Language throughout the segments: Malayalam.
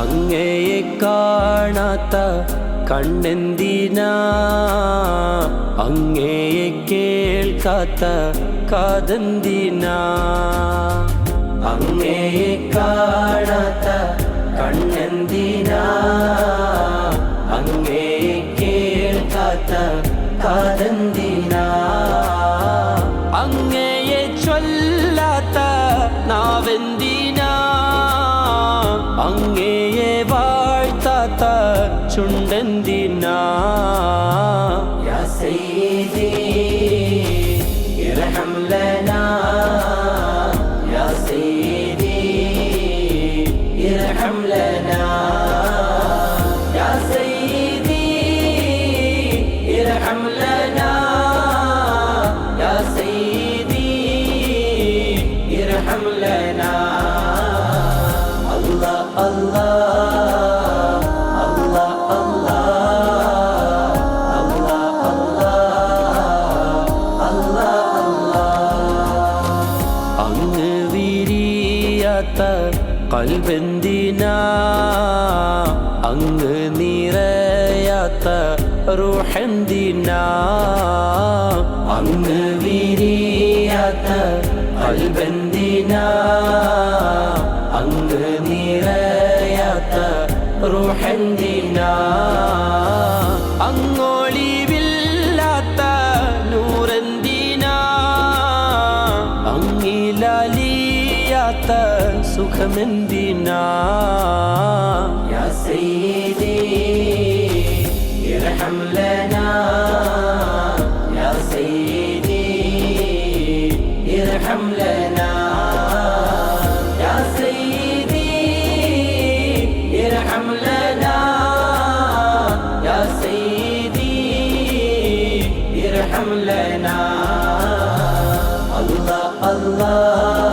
അങ്ങയെ കാണാത്ത കണ്ണെന്തിനാ? അങ്ങയെ കേൾക്കാത്ത കാതെന്തിനാ? അങ്ങയെ കാണാത്ത കണ്ണെന്തിനാ? അങ്ങയെ കേൾക്കാത്ത കാതെന്തി കൽബെന്തിനാ അങ്ങ് നിറയാത്ത റൂഹെന്തിനാ അങ്ങ് വിരിയാത്ത കൽബന്തിനാ അങ്ങ് നിറയാത്ത റൂഹന്തിനാ അങ്ങോളിവില്ലാത്ത നൂറെന്തിനാ അങ്ങിലലിയാത്ത من دينار يا سيدي ارحم لنا. يا سيدي ارحم لنا. يا سيدي ارحم لنا. يا سيدي ارحم لنا. الله الله.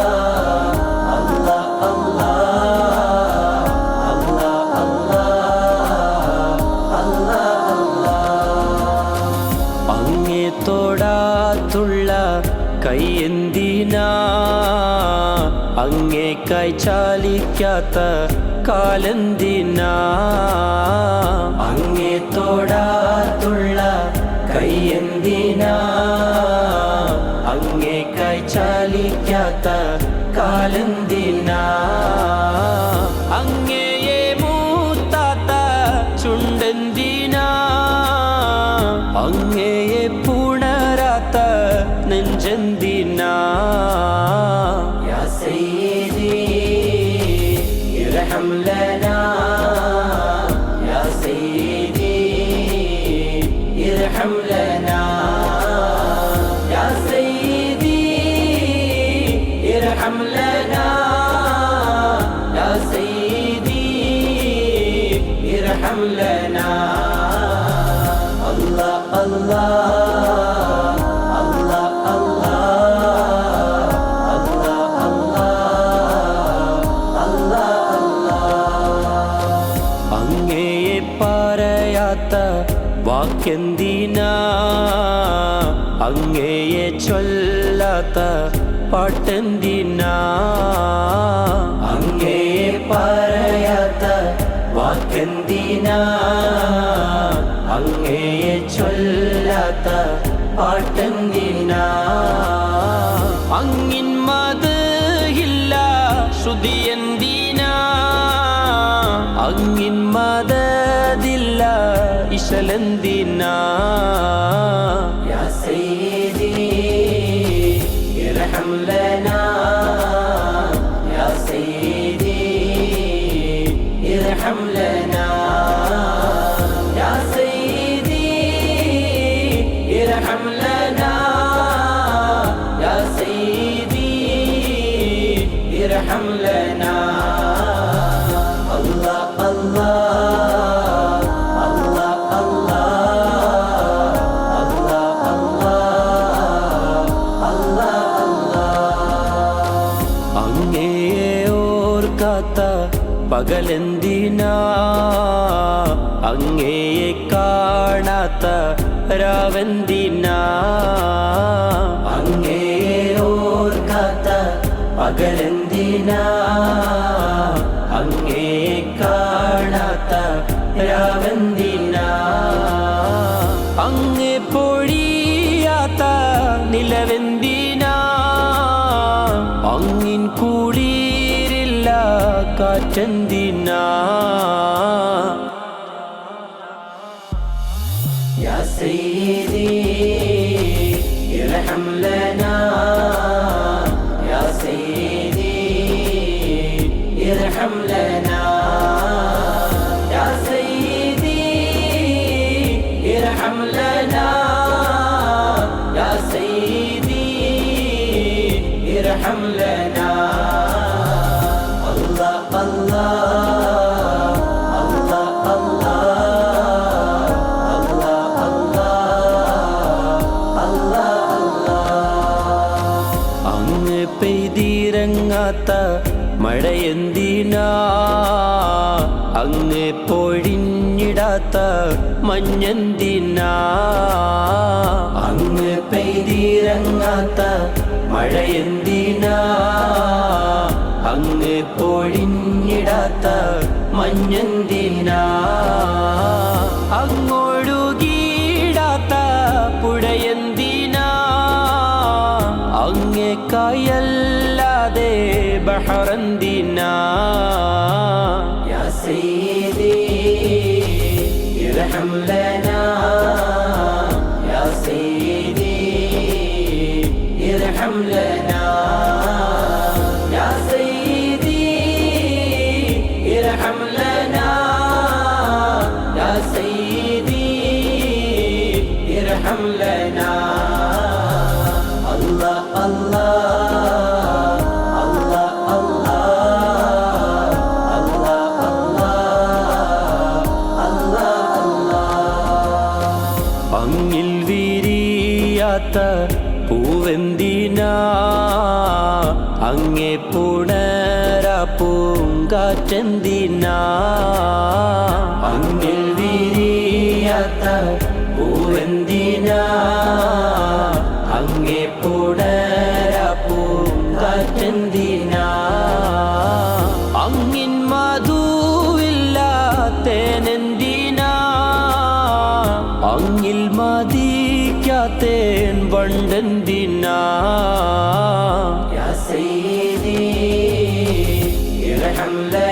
ചാലിക്കാത്ത കാലെന്തിനാ I'm left. വാക്കെന്തിനാ അങ്ങയെ ചൊല്ലാത്ത പാട്ടെന്തിനാ? അങ്ങയെ പറയാത്ത വാക്കെന്തിനാ? അങ്ങയെ ചൊല്ലാത്ത പാട്ടെന്തിനാ? അങ്ങിൻ മത് ഇല്ല ഇശലെന്തിനാ يا ഓർക്കാത്ത പകലെന്തിനാ? അങ്ങയെ കാണാത്ത രാവെന്തിനാ? അങ്ങേ ഓർക്കാത്ത പകലെന്തിനാ? അങ്ങേ കാണാത്ത രാവെന്തിനാ? അങ്ങേ പൊഴിയാത്ത നിലവെന്തിനാ? का चंदी ना മഴയെന്തിനാ അങ്ങ് പൊഴിഞ്ഞിടാത്ത മഞ്ഞന്തിന. അങ്ങ് പെയ്തിരങ്ങാത്ത മഴയന്തിന. അങ്ങ് പൊഴിഞ്ഞിടാത്ത മഞ്ഞന്തിന. അങ്ങോടുകീടാത്ത പുഴയന്തിന. അങ്ങേ കയല്ലാതെ بحرا دينا يا سيدي ارحم لنا. يا سيدي ارحم لنا. يا سيدي ارحم لنا. يا سيدي ارحم لنا. പൂങ്കാറ്റെന്തിനാ അങ്ങിൽ വിരിയാത്ത പൂവെന്തിനാ അങ്ങേ പുടര പൂങ്കാറ്റെന്തിനാ അങ്ങിൻ മധുവില്ലാത്തേനെന്തിനാ അങ്ങിൽ മതിക്കാത്തേൻ വണ്ടെന്തിനാ يا سيدي ارحم لنا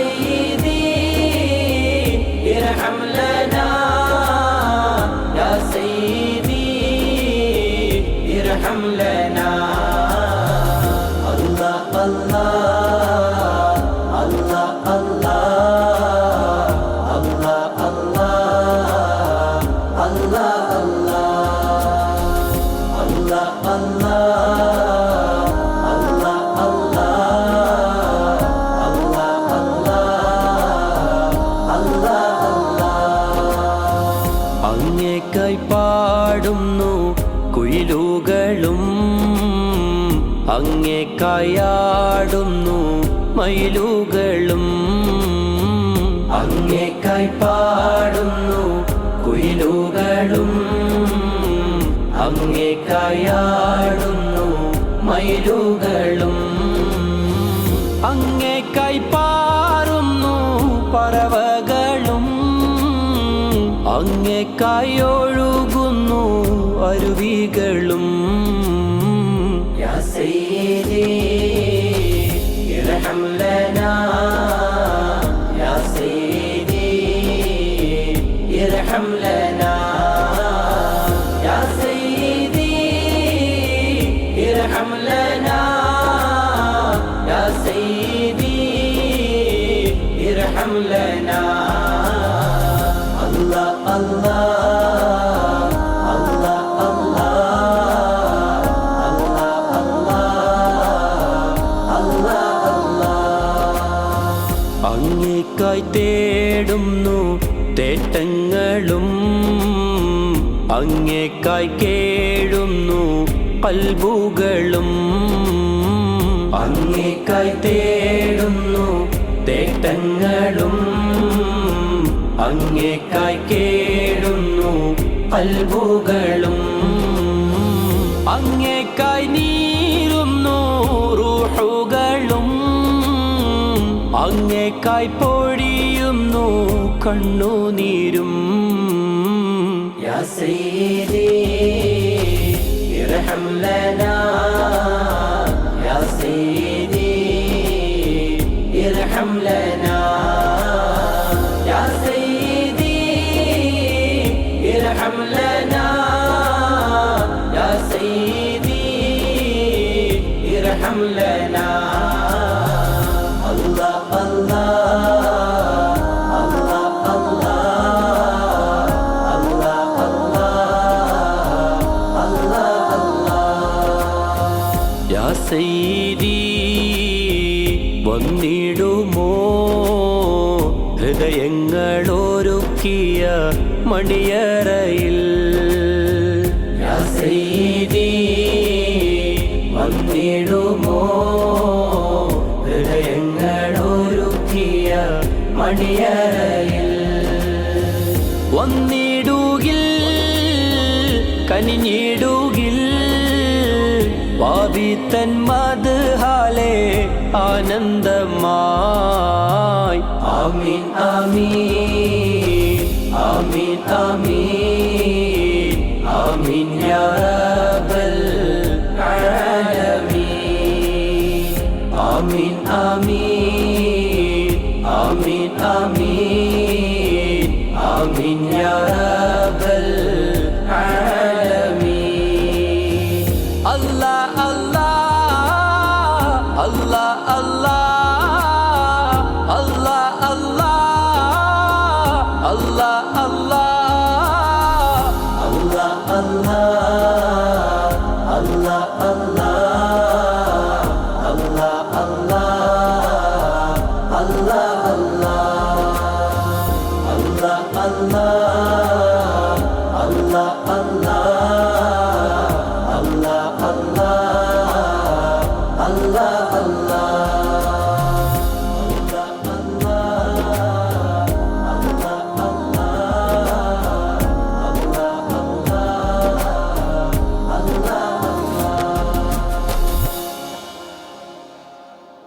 അങ്ങേക്കായി പാടുന്നു കുയിലുകളും അങ്ങേക്കായാടുന്നു മയിലുകളും. അങ്ങേക്കായി പാടുന്നു കുയിലുകളും അങ്ങേ കയാടുന്നു മയിലുകളും. അങ്ങേ കൈപ്പാറുന്നു പറവകളും. അങ്ങേ കൈയൊഴുകുന്നു അരുവികളും. يا سيدي അങ്ങേക്കായി തേടുന്നു തേട്ടങ്ങളും അങ്ങേക്കായി കേഴുന്നു കൽബുകളും അങ്ങേക്കായി തേടുന്നു തേട്ടങ്ങളും അങ്ങേക്കായി കേഴുന്നു കൽബുകളും അങ്ങേക്കായി നീരുന്നു അങ്ങേക്കായി പൊഴിയുന്നു കണ്ണുനീരും يا سيدي ارحم لنا يا سيدي ارحم لنا يا سيدي ارحم لنا വന്നിടുമോ ഹൃദയങ്ങളൊരുക്കിയ മണിയറയിൽ വന്നിടുമോ? ഹൃദയങ്ങളൊരുക്കിയ മണിയറയിൽ വന്നിടുകിൽ കനിഞ്ഞിടുകിൽ வாவி தன் மதுஹாலே ஆனந்தமாய். ஆமீன் ஆமீன் ஆமீன் ஆமீன் ஆமீன் யாரபல் ஆலமீன் ஆமீன் ஆமீன் ஆமீன் ஆமீன் ஆமீன் யாரபல் love.